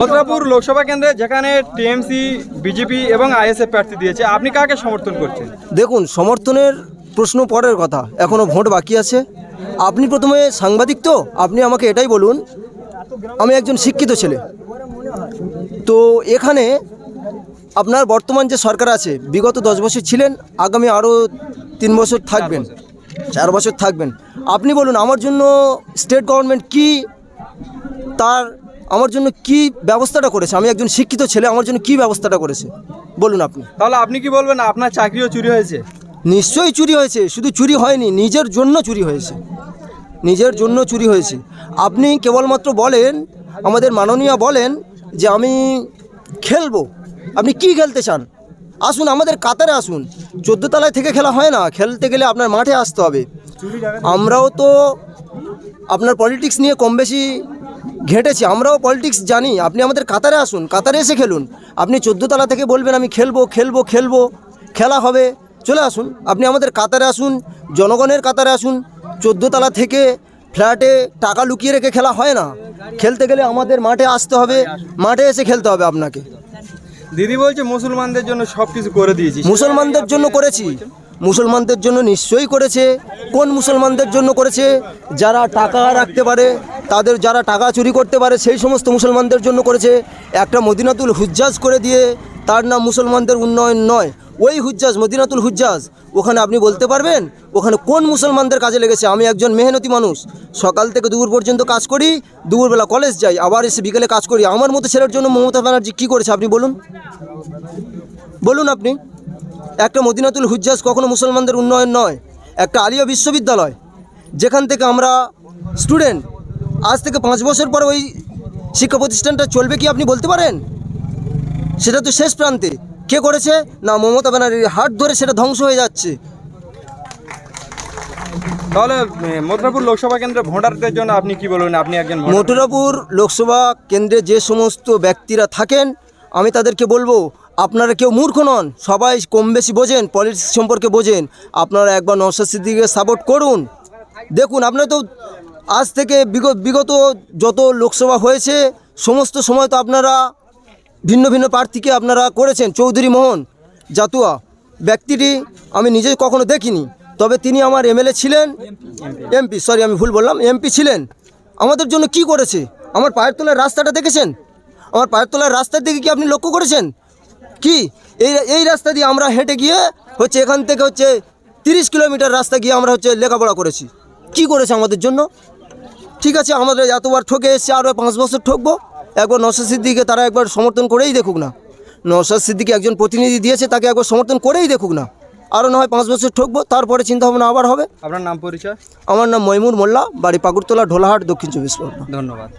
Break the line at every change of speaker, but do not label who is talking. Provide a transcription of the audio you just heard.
মথুরাপুর লোকসভা কেন্দ্রে যেখানে TMC BJP এবং আইএসএফ প্রার্থী দিয়েছে আপনি কাকে সমর্থন করছেন?
দেখুন সমর্থনের প্রশ্ন পরের কথা এখনও ভোট বাকি আছে। আপনি প্রথমে সাংবাদিক তো আপনি আমাকে এটাই বলুন আমি একজন শিক্ষিত ছেলে। তো এখানে আপনার বর্তমান যে সরকার আছে বিগত দশ বছর ছিলেন আগামী আরও তিন বছর থাকবেন চার বছর। থাকবেন। আপনি বলুন আমার জন্য স্টেট গভর্নমেন্ট কি তার আমার জন্য কি ব্যবস্থাটা করেছে? আমি একজন শিক্ষিত ছেলে আমার জন্য কি ব্যবস্থাটা করেছে? বলুন আপনি।
তাহলে আপনি কি বলবেন? আপনার চাকরিও চুরি হয়েছে?
নিশ্চয়ই চুরি হয়েছে। শুধু চুরি হয়নি নিজের জন্য চুরি হয়েছে। নিজের জন্য চুরি হয়েছে। আপনি কেবলমাত্র বলেন আমাদের মাননীয় বলেন যে আমি খেলব। আপনি কি খেলতে চান? আসুন আমাদের কাতারে আসুন। চোদ্দ তলায় থেকে খেলা হয় না। খেলতে গেলে আপনার মাঠে আসতে হবে। আমরাও তো আপনার পলিটিক্স নিয়ে কম বেশি ঘেঁটেছি আমরাও পলিটিক্স জানি। আপনি আমাদের কাতারে আসুন কাতারে এসে খেলুন। আপনি চোদ্দ তলা থেকে বলবেন আমি খেলব খেলব খেলব খেলা হবে। চলে আসুন আপনি আমাদের কাতারে আসুন জনগণের কাতারে আসুন। চোদ্দ তলা থেকে ফ্ল্যাটে টাকা লুকিয়ে রেখে খেলা হয় না। খেলতে গেলে আমাদের মাঠে আসতে হবে মাঠে এসে খেলতে হবে আপনাকে।
দিদি বলছে মুসলমানদের জন্য সব কিছু করে দিয়েছি।
মুসলমানদের জন্য করেছি। মুসলমানদের জন্য নিশ্চয়ই করেছে। কোন মুসলমানদের জন্য করেছে? যারা টাকা রাখতে পারে, তাদের যারা টাকা চুরি করতে পারে, সেই সমস্ত মুসলমানদের জন্য করেছে। একটা মদিনাতুল হুজ্জাজ করে দিয়ে তার নাম মুসলমানদের উন্নয়ন নয়। ওই হুজ্জাজ, মদিনাতুল হুজ্জাজ, ওখানে আপনি বলতে পারবেন, ওখানে কোন মুসলমানদের কাজে লেগেছে? আমি একজন মেহনতি মানুষ। সকাল থেকে দুপুর পর্যন্ত কাজ করি, দুপুরবেলা কলেজ যাই, আবার এসে বিকেলে কাজ করি। আমার মতো ছেলের জন্য মমতা ব্যানার্জি কী করেছে আপনি বলুন? বলুন আপনি। একটা মদিনাতুল হুজ্জাজ কখনো মুসলমানদের উন্নয়ন নয় একটা আলিয়া বিশ্ববিদ্যালয় যেখান থেকে আমরা স্টুডেন্ট আজ থেকে পাঁচ বছর পর ওই শিক্ষা প্রতিষ্ঠানটা চলবে কি আপনি বলতে পারেন? সেটা তো শেষ প্রান্তে। কে করেছে? না মমতা ব্যানার্জির হাত ধরে সেটা ধ্বংস হয়ে যাচ্ছে।
তাহলে মথুরাপুর লোকসভা কেন্দ্রে ভোটারদের জন্য আপনি কি বলবেন? আপনি একজন।
মথুরাপুর লোকসভা কেন্দ্রে যে সমস্ত ব্যক্তিরা থাকেন আমি তাদেরকে বলব, আপনারা কেউ মূর্খ নন, সবাই কম বেশি বোঝেন পলিটিক্স সম্পর্কে বোঝেন, আপনারা একবার নওশাদ সিদ্দিকে সাপোর্ট করুন। দেখুন আপনারা তো আজ থেকে বিগত বিগত যত লোকসভা হয়েছে, সমস্ত সময় তো আপনারা ভিন্ন ভিন্ন প্রার্থীকে আপনারা করেছেন, চৌধুরী মোহন জাতুয়া। ব্যক্তিটি আমি নিজে কখনো দেখিনি, তবে তিনি আমার এমএলএ ছিলেন। এমপি সরি আমি ভুল বললাম এমপি ছিলেন। আমাদের জন্য কি করেছে? আমার পায়ের তোলার রাস্তাটা দেখেছেন? আমার পায়ের তলার রাস্তার দিকে কি আপনি লক্ষ্য করেছেন? কি? এই এই রাস্তা দিয়ে আমরা হেঁটে গিয়ে হচ্ছে এখান থেকে হচ্ছে তিরিশ কিলোমিটার রাস্তা গিয়ে আমরা হচ্ছে লেখাপড়া করেছি। কি করেছে আমাদের জন্য? ঠিক আছে আমাদের এতবার ঠকে এসছে আরও পাঁচ বছর ঠকবো। একবার নশা সিদ্দিকে তারা একবার সমর্থন করেই দেখুক না। নশাদ সিদ্দিকে একজন প্রতিনিধি দিয়েছে তাকে একবার সমর্থন করেই দেখুক না। আরও না হয় পাঁচ বছর ঠকবো তারপরে চিন্তা ভাবনা আবার হবে।
আপনার নাম পরিচয়?
আমার নাম ময়মুর মোল্লা বাড়ি পাকুড়তলা ঢোলাহাট দক্ষিণ চব্বিশ পরগনা।
ধন্যবাদ।